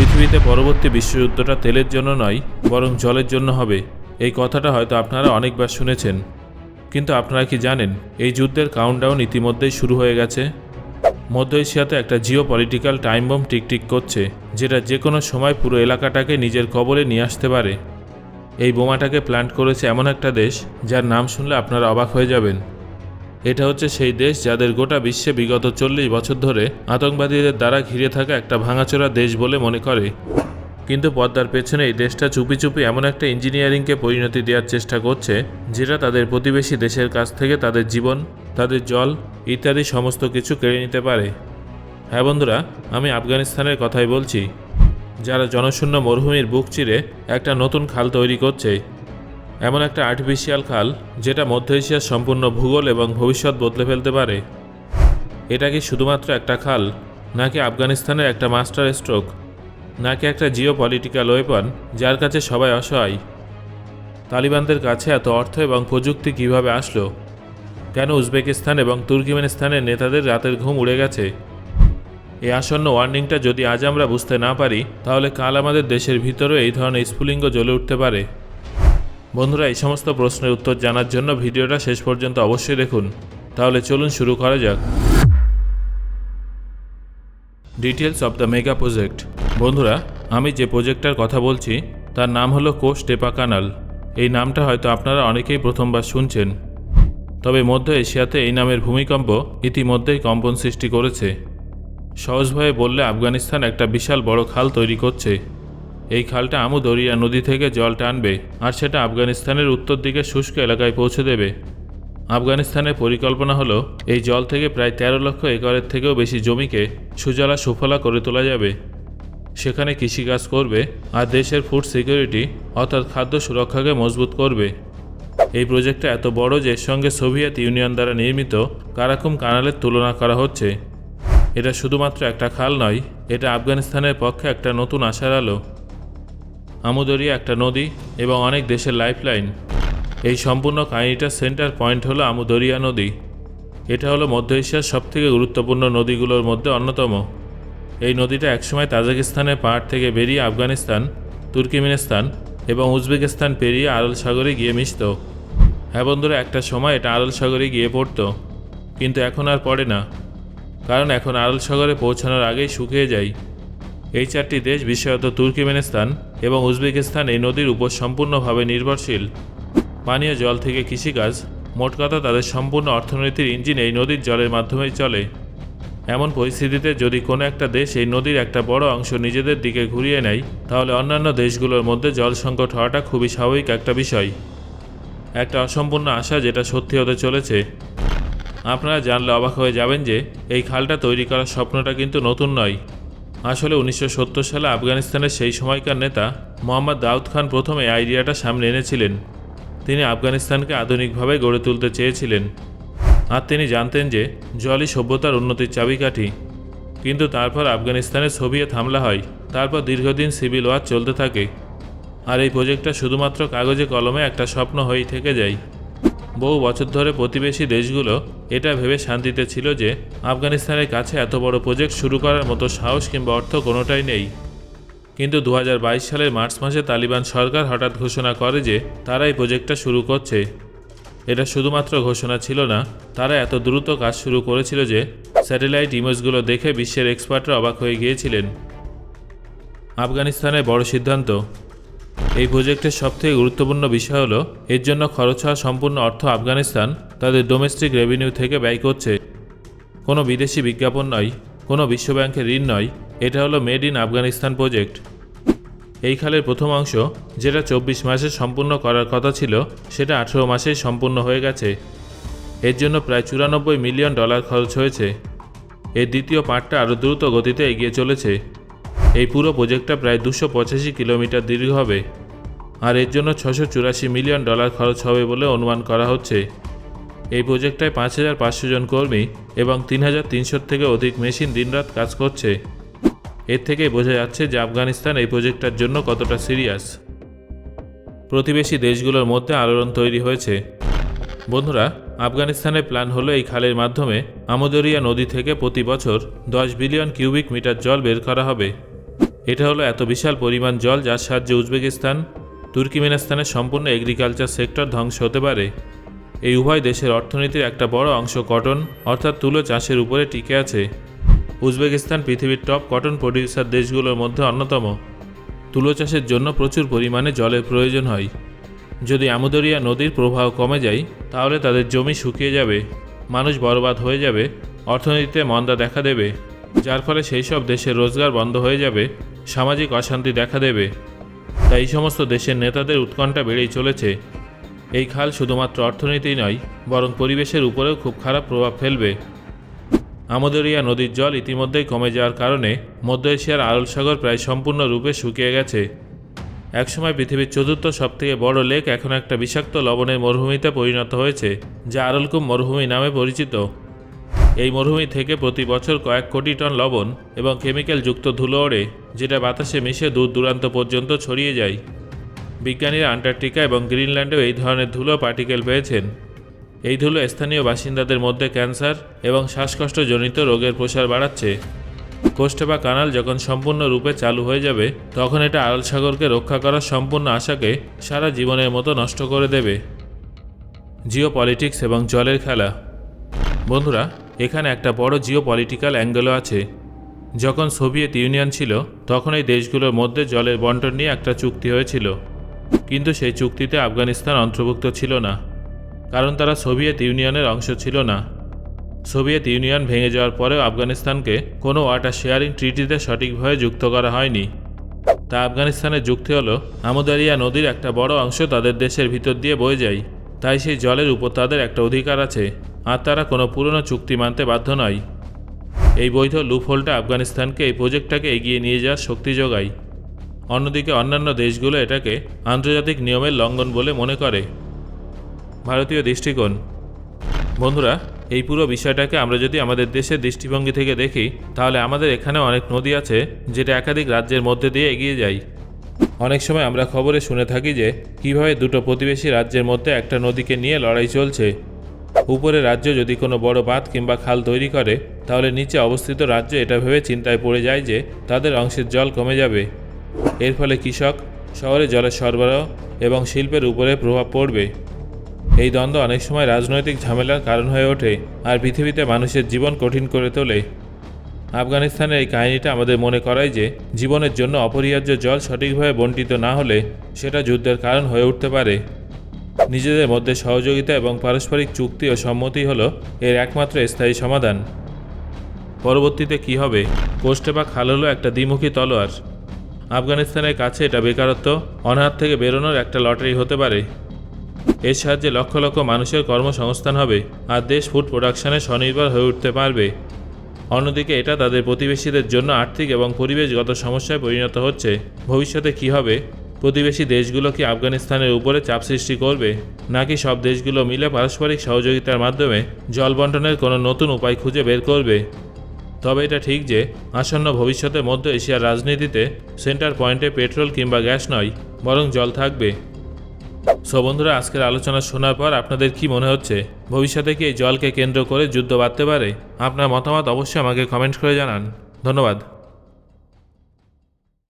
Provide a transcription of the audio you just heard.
পৃথিবীতে পরবর্তী বিশ্বযুদ্ধটা তেলের জন্য নয়, বরং জলের জন্য হবে। এই কথাটা হয়তো আপনারা অনেকবার শুনেছেন। কিন্তু আপনারা কি জানেন, এই যুদ্ধের কাউন্টডাউন ইতিমধ্যেই শুরু হয়ে গেছে? মধ্য এশিয়াতে একটা জিও পলিটিক্যাল টাইম বম টিকটিক করছে, যেটা যে কোনো সময় পুরো এলাকাটাকে নিজের কবলে নিয়ে আসতে পারে। এই বোমাটাকে প্ল্যান্ট করেছে এমন একটা দেশ, যার নাম শুনলে আপনারা অবাক হয়ে যাবেন। এটা হচ্ছে সেই দেশ যাদের গোটা বিশ্বে বিগত চল্লিশ বছর ধরে আতঙ্কবাদীদের দ্বারা ঘিরে থাকা একটা ভাঙাচোরা দেশ বলে মনে করে। কিন্তু পদ্মার পেছনে এই দেশটা চুপি চুপি এমন একটা ইঞ্জিনিয়ারিংকে পরিণতি দেওয়ার চেষ্টা করছে, যেটা তাদের প্রতিবেশী দেশের কাছ থেকে তাদের জীবন, তাদের জল, ইত্যাদি সমস্ত কিছু কেড়ে নিতে পারে। হ্যাঁ বন্ধুরা, আমি আফগানিস্তানের কথাই বলছি। যারা জনশূন্য মরুভূমির বুক চিরে একটা নতুন খাল তৈরি করছে এমন একটা আর্টিফিশিয়াল খাল যেটা মধ্য এশিয়ার সম্পূর্ণ ভূগোল এবং ভবিষ্যৎ বদলে ফেলতে পারে। এটা কি শুধুমাত্র একটা খাল, নাকি আফগানিস্তানের একটা মাস্টার স্ট্রোক নাকি একটা জিও পলিটিক্যাল ওয়েপন যার কাছে সবাই অসহায়? তালিবানদের কাছে এত অর্থ এবং প্রযুক্তি কীভাবে আসলো? কেন উজবেকিস্তান এবং তুর্কিমেনিস্তানের নেতাদের রাতের ঘুম উড়ে গেছে? এই আসন্ন ওয়ার্নিংটা যদি আজ আমরা বুঝতে না পারি, তাহলে কাল আমাদের দেশের ভিতরেও এই ধরনের স্ফুলিঙ্গ জ্বলে উঠতে পারে। বন্ধুরা, এই সমস্ত প্রশ্নের উত্তর জানার জন্য ভিডিওটা শেষ পর্যন্ত অবশ্যই দেখুন। তাহলে চলুন শুরু করা যাক। Details of the mega project বন্ধুরা, আমি যে প্রজেক্টটার কথা বলছি, তার নাম হলো কোষ টেপা কানাল। এই নামটা হয়তো আপনারা অনেকেই প্রথমবার শুনছেন। তবে মধ্য এশিয়াতে এই নামের ভূমিকম্প ইতিমধ্যেই কম্পন সৃষ্টি করেছে। সহজভাবে বললে আফগানিস্তান একটা বিশাল বড় খাল তৈরি করছে। এই খালটা আমু দরিয়া নদী থেকে জল টানবে আর সেটা আফগানিস্তানের উত্তর দিকে শুষ্ক এলাকায় পৌঁছে দেবে। আফগানিস্তানের পরিকল্পনা হলো, এই জল থেকে প্রায় তেরো লক্ষ একরের থেকেও বেশি জমিকে সুজলা সুফলা করে তোলা যাবে। সেখানে কৃষিকাজ করবে আর দেশের ফুড সিকিউরিটি অর্থাৎ খাদ্য সুরক্ষাকে মজবুত করবে। এই প্রজেক্টটা এত বড় যে সঙ্গে সোভিয়েত ইউনিয়ন দ্বারা নির্মিত কারাকুম কানালের তুলনা করা হচ্ছে। এটা শুধুমাত্র একটা খাল নয়, এটা আফগানিস্তানের পক্ষে একটা নতুন আশার আলো। আমুদরিয়া একটা নদী এবং অনেক দেশের লাইফলাইন। এই সম্পূর্ণ কাহিনীটার সেন্টার পয়েন্ট হলো আমুদরিয়া নদী। এটা হলো মধ্য এশিয়ার সবথেকে গুরুত্বপূর্ণ নদীগুলোর মধ্যে অন্যতম। এই নদীটা একসময় তাজিকিস্তানের পাহাড় থেকে বেরিয়ে আফগানিস্তান, তুর্কিমিনিস্তান এবং উজবেকিস্তান পেরিয়ে আরল সাগরে গিয়ে মিশত। হ্যাঁ বন্ধুরা, একটা সময় এটা আরল সাগরে গিয়ে পড়তো, কিন্তু এখন আর পড়ে না। কারণ এখন আরল সাগরে পৌঁছানোর আগেই শুকিয়ে যায়। এই চারটি দেশ বিশেষত তুর্কিমেনিস্তান এবং উজবেকিস্তান এই নদীর উপর সম্পূর্ণভাবে নির্ভরশীল। পানীয় জল থেকে কৃষিকাজ, মোট কথা তাদের সম্পূর্ণ অর্থনীতির ইঞ্জিন এই নদীর জলের মাধ্যমেই চলে। এমন পরিস্থিতিতে যদি কোনো একটা দেশ এই নদীর একটা বড় অংশ নিজেদের দিকে ঘুরিয়ে নেয়, তাহলে অন্যান্য দেশগুলোর মধ্যে জল সংকট হওয়াটা খুবই স্বাভাবিক একটা বিষয়। একটা অসম্পূর্ণ আশা যেটা সত্যি হতে চলেছে। আপনারা জানলে অবাক হয়ে যাবেন যে এই খালটা তৈরি করার স্বপ্নটা কিন্তু নতুন নয়। আসলে উনিশশো সত্তর সালে আফগানিস্তানের সেই সময়কার নেতা মোহাম্মদ দাউদ খান প্রথম আইডিয়াটা সামনে এনেছিলেন। তিনি আফগানিস্তানকে আধুনিকভাবে গড়ে তুলতে চেয়েছিলেন। আর তিনি জানতেন যে জলই সভ্যতার উন্নতির চাবিকাঠি। কিন্তু তারপর আফগানিস্তানে সোভিয়েত হামলা হয়, তারপর দীর্ঘদিন সিভিল ওয়ার চলতে থাকে। আর এই প্রজেক্টটা শুধুমাত্র কাগজে কলমে একটা স্বপ্ন হয়েই থেকে যায়। বহু বছর ধরে প্রতিবেশী দেশগুলো এটা ভেবে শান্তিতে ছিল যে আফগানিস্তানের কাছে এত বড় প্রজেক্ট শুরু করার মতো সাহস কিংবা অর্থ কোনোটাই নেই। কিন্তু দু হাজার বাইশ সালের মার্চ মাসে তালিবান সরকার হঠাৎ ঘোষণা করে যে তারা এই প্রজেক্টটা শুরু করছে। এটা শুধুমাত্র ঘোষণা ছিল না, তারা এত দ্রুত কাজ শুরু করেছিল যে স্যাটেলাইট ইমেজগুলো দেখে বিশ্বের এক্সপার্টরা অবাক হয়ে গিয়েছিলেন। আফগানিস্তানের বড় সিদ্ধান্ত এই প্রজেক্টের সবথেকে গুরুত্বপূর্ণ বিষয় হলো, এর জন্য খরচ হওয়া সম্পূর্ণ অর্থ আফগানিস্তান তাদের ডোমেস্টিক রেভিনিউ থেকে ব্যয় করছে। কোনো বিদেশি বিজ্ঞাপন নয়, কোনো বিশ্বব্যাংকের ঋণ নয়, এটা হলো মেড ইন আফগানিস্তান প্রজেক্ট এই খালের প্রথম অংশ, যেটা চব্বিশ মাসে সম্পূর্ণ করার কথা ছিল, সেটা আঠেরো মাসেই সম্পূর্ণ হয়ে গেছে। এর জন্য প্রায় চুরানব্বই মিলিয়ন ডলার খরচ হয়েছে। এর দ্বিতীয় পার্টটা আরও দ্রুত গতিতে এগিয়ে চলেছে। এই পুরো প্রজেক্টটা প্রায় দুশো পঁচাশি কিলোমিটার দীর্ঘ হবে। আর এর জন্য ছশো চুরাশি মিলিয়ন ডলার খরচ হবে বলে অনুমান করা হচ্ছে। এই প্রজেক্টটায় পাঁচ হাজার পাঁচশো জন কর্মী এবং তিন হাজার তিনশোর থেকে অধিক মেশিন দিনরাত কাজ করছে। এর থেকেই বোঝা যাচ্ছে যে আফগানিস্তান এই প্রজেক্টটার জন্য কতটা সিরিয়াস। প্রতিবেশী দেশগুলোর মধ্যে আলোড়ন তৈরি হয়েছে। বন্ধুরা, আফগানিস্তানের প্ল্যান হলো এই খালের মাধ্যমে আমদরিয়া নদী থেকে প্রতি বছর দশ বিলিয়ন কিউবিক মিটার জল বের করা হবে। এটা হলো এত বিশাল পরিমাণ জল যার সাহায্যে উজবেকিস্তান, তুর্কিমেনিস্তানের সম্পূর্ণ এগ্রিকালচার সেক্টর ধ্বংস হতে পারে। এই উভয় দেশের অর্থনীতির একটা বড় অংশ কটন, অর্থাৎ তুলো চাষের উপরে টিকে আছে। উজবেকিস্তান পৃথিবীর টপ কটন প্রডিউসার দেশগুলোর মধ্যে অন্যতম। তুলো চাষের জন্য প্রচুর পরিমাণে জলের প্রয়োজন হয়। যদি আমুদরিয়া নদীর প্রবাহ কমে যায়, তাহলে তাদের জমি শুকিয়ে যাবে, মানুষ বরবাদ হয়ে যাবে, অর্থনীতিতে মন্দা দেখা দেবে, যার ফলে সেই সব দেশের রোজগার বন্ধ হয়ে যাবে। সামাজিক অশান্তি দেখা দেবে। তাই সমস্ত দেশের নেতাদের উৎকণ্ঠা বেড়েই চলেছে। এই খাল শুধুমাত্র অর্থনীতি নয়, বরং পরিবেশের উপরেও খুব খারাপ প্রভাব ফেলবে। আমদরিয়া নদীর জল ইতিমধ্যেই কমে যাওয়ার কারণে মধ্য এশিয়ার আরল সাগর প্রায় সম্পূর্ণরূপে শুকিয়ে গেছে। একসময় পৃথিবীর চতুর্থ সবথেকে বড় লেক এখন একটা বিষাক্ত লবণের মরুভূমিতে পরিণত হয়েছে, যা আরলকুম মরুভূমি নামে পরিচিত। এই মরুভূমি থেকে প্রতি বছর কয়েক কোটি টন লবণ এবং কেমিক্যালযুক্ত ধুলো ওড়ে, যেটা বাতাসে মিশে দূর দূরান্ত পর্যন্ত ছড়িয়ে যায়। বিজ্ঞানীরা আন্টার্কটিকা এবং গ্রিনল্যান্ডেও এই ধরনের ধুলো পার্টিকেল পেয়েছেন। এই ধুলো স্থানীয় বাসিন্দাদের মধ্যে ক্যান্সার এবং শ্বাসকষ্টজনিত রোগের প্রসার বাড়াচ্ছে। কোষ্ঠ বা কানাল যখন সম্পূর্ণরূপে চালু হয়ে যাবে, তখন এটা আরল সাগরকে রক্ষা করার সম্পূর্ণ আশাকে সারা জীবনের মতো নষ্ট করে দেবে। জিও পলিটিক্স এবং জলের খেলা। বন্ধুরা, এখানে একটা বড় জিও পলিটিক্যাল অ্যাঙ্গেলও আছে। যখন সোভিয়েত ইউনিয়ন ছিল, তখন এই দেশগুলোর মধ্যে জলের বন্টন নিয়ে একটা চুক্তি হয়েছিল। কিন্তু সেই চুক্তিতে আফগানিস্তান অন্তর্ভুক্ত ছিল না, কারণ তারা সোভিয়েত ইউনিয়নের অংশ ছিল না। সোভিয়েত ইউনিয়ন ভেঙে যাওয়ার পরেও আফগানিস্তানকে কোনো ওয়াটার শেয়ারিং ট্রিটিতে সঠিকভাবে যুক্ত করা হয়নি। তা আফগানিস্তানের যুক্তি হলো, আমুদারিয়া নদীর একটা বড় অংশ তাদের দেশের ভিতর দিয়ে বয়ে যায়, তাই সেই জলের উপর তাদের একটা অধিকার আছে। আর তারা কোনো পুরনো চুক্তি মানতে বাধ্য নয়। এই বৈধ লুফহোলটা আফগানিস্তানকে এই প্রজেক্টটাকে এগিয়ে নিয়ে যাওয়ার শক্তি যোগায়। অন্যদিকে অন্যান্য দেশগুলো এটাকে আন্তর্জাতিক নিয়মের লঙ্ঘন বলে মনে করে। ভারতীয় দৃষ্টিকোণ। বন্ধুরা, এই পুরো বিষয়টাকে আমরা যদি আমাদের দেশের দৃষ্টিভঙ্গি থেকে দেখি, তাহলে আমাদের এখানে অনেক নদী আছে, যেটা একাধিক রাজ্যের মধ্যে দিয়ে এগিয়ে যায়। অনেক সময় আমরা খবরে শুনে থাকি যে, কীভাবে দুটো প্রতিবেশী রাজ্যের মধ্যে একটা নদীকে নিয়ে লড়াই চলছে। উপরে রাজ্য যদি কোনো বড় বাঁধ কিংবা খাল তৈরি করে, তাহলে নিচে অবস্থিত রাজ্য এটা ভেবে চিন্তায় পড়ে যায় যে তাদের অংশের জল কমে যাবে। এর ফলে কৃষক, শহরে জলের সরবরাহ এবং শিল্পের উপরে প্রভাব পড়বে। এই দ্বন্দ্ব অনেক সময় রাজনৈতিক ঝামেলার কারণ হয়ে ওঠে আর পৃথিবীতে মানুষের জীবন কঠিন করে তোলে। আফগানিস্তানের এই কাহিনীটা আমাদের মনে করায় যে জীবনের জন্য অপরিহার্য জল সঠিকভাবে বণ্টিত না হলে সেটা যুদ্ধের কারণ হয়ে উঠতে পারে। নিজেদের মধ্যে সহযোগিতা এবং পারস্পরিক চুক্তি ও সম্মতি হলো এর একমাত্র স্থায়ী সমাধান। পরবর্তীতে কি হবে? কোস্টে বা খাল হলো একটা দ্বিমুখী তলোয়ার। আফগানিস্তানের কাছে এটা বেকারত্ব, অনাহার থেকে বেরোনোর একটা লটারি হতে পারে। এর সাহায্যে লক্ষ লক্ষ মানুষের কর্মসংস্থান হবে আর দেশ ফুড প্রোডাকশনে স্বনির্ভর হয়ে উঠতে পারবে। অন্যদিকে এটা তাদের প্রতিবেশীদের জন্য আর্থিক এবং পরিবেশগত সমস্যায় পরিণত হচ্ছে। ভবিষ্যতে কি হবে? প্রতিবেশী দেশগুলো কি আফগানিস্তানের উপরে চাপ সৃষ্টি করবে? নাকি সব দেশগুলো মিলে পারস্পরিক সহযোগিতার মাধ্যমে জল বন্টনের কোনো নতুন উপায় খুঁজে বের করবে? তবে এটা ঠিক যে, আসন্ন ভবিষ্যতে মধ্য এশিয়ার রাজনীতিতে সেন্টার পয়েন্টে পেট্রোল কিংবা গ্যাস নয়, বরং জল থাকবে। সো বন্ধুরা, আজকের আলোচনা শোনার পর আপনাদের কি মনে হচ্ছে? ভবিষ্যতে কি এই জলকে কেন্দ্র করে যুদ্ধ বাড়তে পারে? আপনার মতামত অবশ্যই আমাকে কমেন্ট করে জানান। ধন্যবাদ।